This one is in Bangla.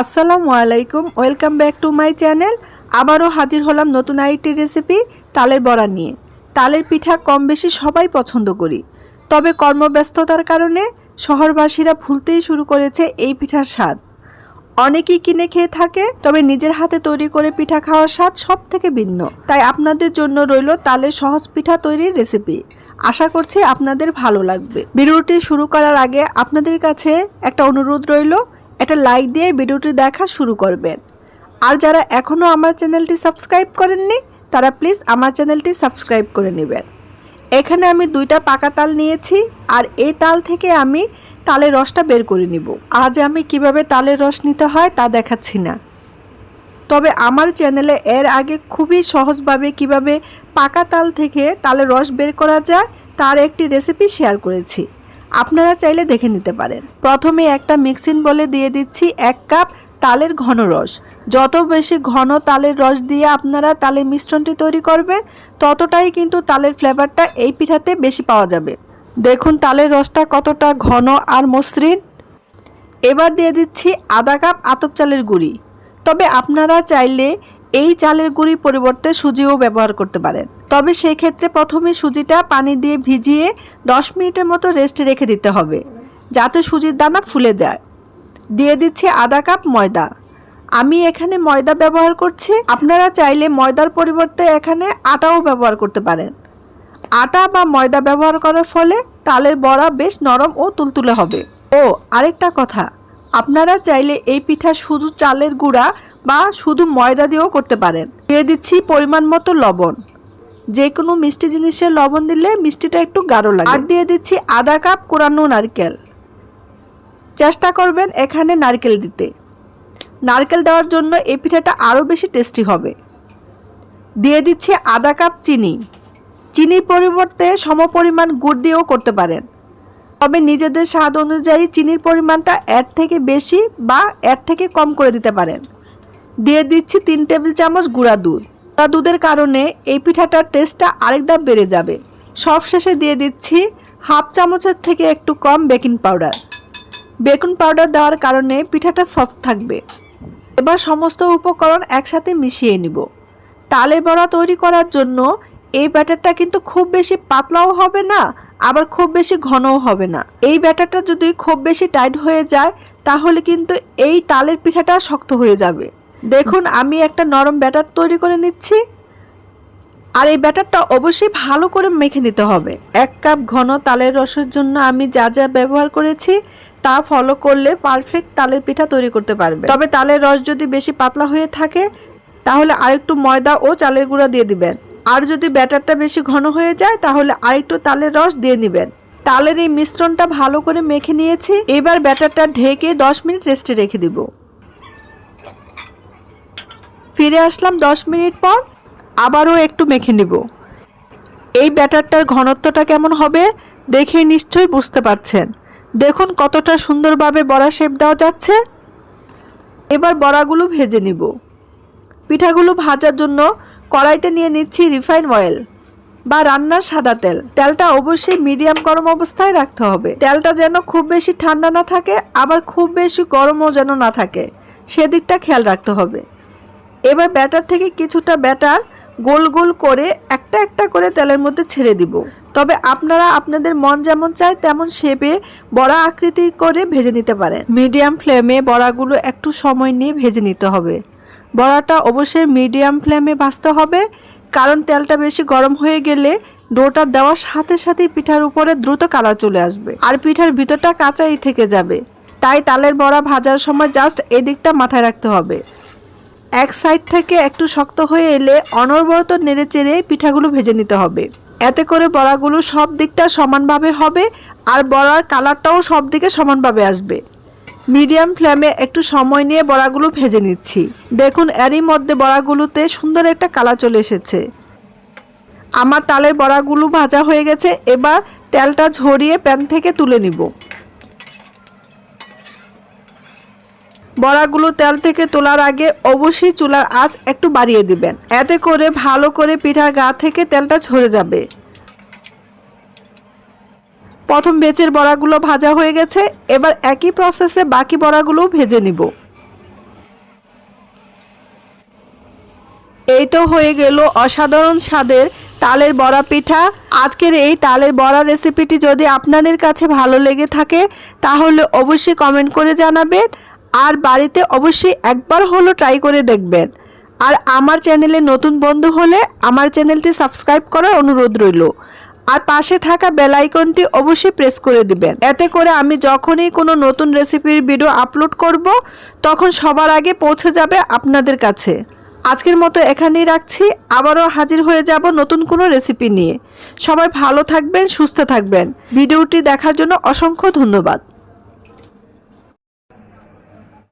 আসসালামু আলাইকুম, welcome back to my channel. আবারও হাজির হলাম নতুন আরেকটি রেসিপি, তালের বড়া নিয়ে। তালের পিঠা কম বেশি সবাই পছন্দ করি। তবে কর্মব্যস্ততার কারণে শহরবাসীরা ভুলতেই শুরু করেছে এই পিঠার স্বাদ। অনেকেই কিনে খেয়ে থাকে, তবে নিজের হাতে তৈরি করে পিঠা খাওয়ার স্বাদ সব থেকে ভিন্ন। তাই আপনাদের জন্য রইল তালের সহজ পিঠা তৈরির রেসিপি। আশা করছি আপনাদের ভালো লাগবে। ভিডিওটি শুরু করার আগে আপনাদের কাছে একটা অনুরোধ রইল একটা লাইক দিয়ে ভিডিওটি দেখা শুরু করবেন। আর যারা এখনও আমার চ্যানেলটি সাবস্ক্রাইব করেননি, তারা প্লিজ আমার চ্যানেলটি সাবস্ক্রাইব করে নেবেন। এখানে আমি দুইটা পাকা তাল নিয়েছি, আর এই তাল থেকে আমি তালের রসটা বের করে নিব। আজ আমি কীভাবে তালের রস নিতে হয় তা দেখাচ্ছি না। তবে আমার চ্যানেলে এর আগে খুবই সহজভাবে কীভাবে পাকা তাল থেকে তালের রস বের করা যায়, তার একটি রেসিপি শেয়ার করেছি। আপনারা চাইলে দেখে নিতে পারেন। প্রথমে একটা মিক্সিং বলে দিয়ে দিচ্ছি এক কাপ তালের ঘন রস। যত বেশি ঘন তালের রস দিয়ে আপনারা তালের মিশ্রণটি তৈরি করবেন, ততটাই কিন্তু তালের ফ্লেভারটা এই পিঠাতে বেশি পাওয়া যাবে। দেখুন তালের রসটা কতটা ঘন আর মসৃণ। এবার দিয়ে দিচ্ছি আধা কাপ আতপ চালের গুঁড়ি। তবে আপনারা চাইলে এই চালের গুঁড়ির পরিবর্তে সুজিও ব্যবহার করতে পারেন। তবে সেই ক্ষেত্রে প্রথমে সুজিটা পানি দিয়ে ভিজিয়ে দশ মিনিটের মতো রেস্টে রেখে দিতে হবে, যাতে সুজির দানা ফুলে যায়। দিয়ে দিচ্ছি আধা কাপ ময়দা। আমি এখানে ময়দা ব্যবহার করছি। আপনারা চাইলে ময়দার পরিবর্তে এখানে আটাও ব্যবহার করতে পারেন। আটা বা ময়দা ব্যবহার করার ফলে তালের বড়া বেশ নরম ও তুলতুলে হবে। ও, আরেকটা কথা। আপনারা চাইলে এই পিঠা শুধু চালের গুঁড়া বা শুধু ময়দা দিয়েও করতে পারেন। দিয়ে দিচ্ছি পরিমাণ মতো লবণ। যে কোনো মিষ্টি জিনিসের লবণ দিলে মিষ্টিটা একটু গাঢ় লাগে। আর দিয়ে দিচ্ছি আধা কাপ কোরানো নারকেল। চেষ্টা করবেন এখানে নারকেল দিতে। নারকেল দেওয়ার জন্য এই পিঠাটা আরও বেশি টেস্টি হবে। দিয়ে দিচ্ছি আধা কাপ চিনি। চিনির পরিবর্তে সমপরিমাণ গুড় দিয়েও করতে পারেন। তবে নিজেদের স্বাদ অনুযায়ী চিনির পরিমাণটা এর থেকে বেশি বা এর থেকে কম করে দিতে পারেন। দিয়ে দিচ্ছি তিন টেবিল চামচ গুঁড়া দুধ। গুঁড়া দুধের কারণে এই পিঠাটার টেস্টটা আরেক ধাপ বেড়ে যাবে। সব শেষে দিয়ে দিচ্ছি হাফ চামচের থেকে একটু কম বেকিং পাউডার বেকিং পাউডার দেওয়ার কারণে পিঠাটা সফট থাকবে। এবার সমস্ত উপকরণ একসাথে মিশিয়ে নিব। তালে বড়া তৈরি করার জন্য এই ব্যাটারটা কিন্তু খুব বেশি পাতলাও হবে না, আবার খুব বেশি ঘনও হবে না। এই ব্যাটারটা যদি খুব বেশি টাইট হয়ে যায়, তাহলে কিন্তু এই তালের পিঠাটা শক্ত হয়ে যাবে। দেখুন, আমি একটা নরম ব্যাটার তৈরি করে নিচ্ছি। আর এই ব্যাটারটা অবশ্যই ভালো করে মেখে নিতে হবে। এক কাপ ঘন তালের রসের জন্য আমি যা যা ব্যবহার করেছি, তা ফলো করলে পারফেক্ট তালের পিঠা তৈরি করতে পারবে তবে তালের রস যদি বেশি পাতলা হয়ে থাকে, তাহলে আরেকটু ময়দা ও চালের গুঁড়া দিয়ে দিবেন। আর যদি ব্যাটারটা বেশি ঘন হয়ে যায়, তাহলে আরেকটু তালের রস দিয়ে নেবেন। তালের এই মিশ্রণটা ভালো করে মেখে নিয়েছি। এবার ব্যাটারটা ঢেকে দশ মিনিট রেস্টে রেখে দিব। ফিরে আসলাম দশ মিনিট পর, আবারও একটু মেখে নিব। এই ব্যাটারটার ঘনত্বটা কেমন হবে দেখে নিশ্চয়ই বুঝতে পারছেন। দেখুন কতটা সুন্দরভাবে বড়া শেপ দেওয়া যাচ্ছে। এবার বড়াগুলো ভেজে নিব। পিঠাগুলো ভাজার জন্য কড়াইতে নিয়ে নিচ্ছি রিফাইন অয়েল বা রান্নার সাদা তেল। তেলটা অবশ্যই মিডিয়াম গরম অবস্থায় রাখতে হবে। তেলটা যেন খুব বেশি ঠান্ডা না থাকে, আবার খুব বেশি গরমও যেন না থাকে। সেদিকটা খেয়াল রাখতে হবে। এবার ব্যাটার থেকে কিছুটা ব্যাটার গোল গোল করে একটা একটা করে তেলের মধ্যে ছেড়ে দিব। তবে আপনারা আপনাদের মন যেমন চায় তেমন শেপে বড়া আকৃতি করে ভেজে নিতে পারেন। মিডিয়াম ফ্লেমে বড়াগুলো একটু সময় নিয়ে ভেজে নিতে হবে। বড়াটা অবশ্যই মিডিয়াম ফ্লেমে ভাজতে হবে, কারণ তেলটা বেশি গরম হয়ে গেলে ডোটা দেওয়ার সাথে সাথেই পিঠার উপরে দ্রুত কালার চলে আসবে আর পিঠার ভিতরটা কাঁচাই থেকে যাবে। তাই তালের বড়া ভাজার সময় জাস্ট এদিকটা মাথায় রাখতে হবে। এক সাইড থেকে একটু শক্ত হয়ে এলে অনবরত নেড়ে চেড়ে পিঠাগুলো ভেজে নিতে হবে। এতে করে বড়াগুলো সব দিকটা সমানভাবে হবে আর বড়ার কালারটাও সব দিকে সমানভাবে আসবে। মিডিয়াম ফ্লেমে একটু সময় নিয়ে বড়াগুলো ভেজে নিচ্ছি। দেখুন, এরই মধ্যে বড়াগুলোতে সুন্দর একটা কালার চলে এসেছে। আমার তালের বড়াগুলো ভাজা হয়ে গেছে, এবার তেলটা ঝরিয়ে প্যান থেকে তুলে নিব। বড়াগুলো তেল থেকে তোলার আগে অবশ্যই চুলার আঁচ একটু বাড়িয়ে দিবেন। এতে করে ভালো করে পিঠার গা থেকে তেলটা ঝরে যাবে। প্রথম বেচের বড়াগুলো ভাজা হয়ে গেছে, এবার একই প্রসেসে বাকি বড়াগুলো ভেজে নিব। এই তো হয়ে গেল অসাধারণ স্বাদের তালের বড়া পিঠা। আজকের এই তালের বড়া রেসিপিটি যদি আপনাদের কাছে ভালো লেগে থাকে, তাহলে অবশ্যই কমেন্ট করে জানাবেন। আর বাড়িতে অবশ্যই একবার হলো ট্রাই করে দেখবেন। আর আমার চ্যানেলে নতুন বন্ধু হলে আমার চ্যানেলটি সাবস্ক্রাইব করার অনুরোধ রইল। আর পাশে থাকা বেল আইকনটি অবশ্যই প্রেস করে দিবেন। এতে করে আমি যখনই কোনো নতুন রেসিপির ভিডিও আপলোড করব, তখন সবার আগে পৌঁছে যাবে আপনাদের কাছে। আজকের মতো এখানেই রাখছি। আবারও হাজির হয়ে যাব নতুন কোনো রেসিপি নিয়ে। সবাই ভালো থাকবেন, সুস্থ থাকবেন। ভিডিওটি দেখার জন্য অসংখ্য ধন্যবাদ।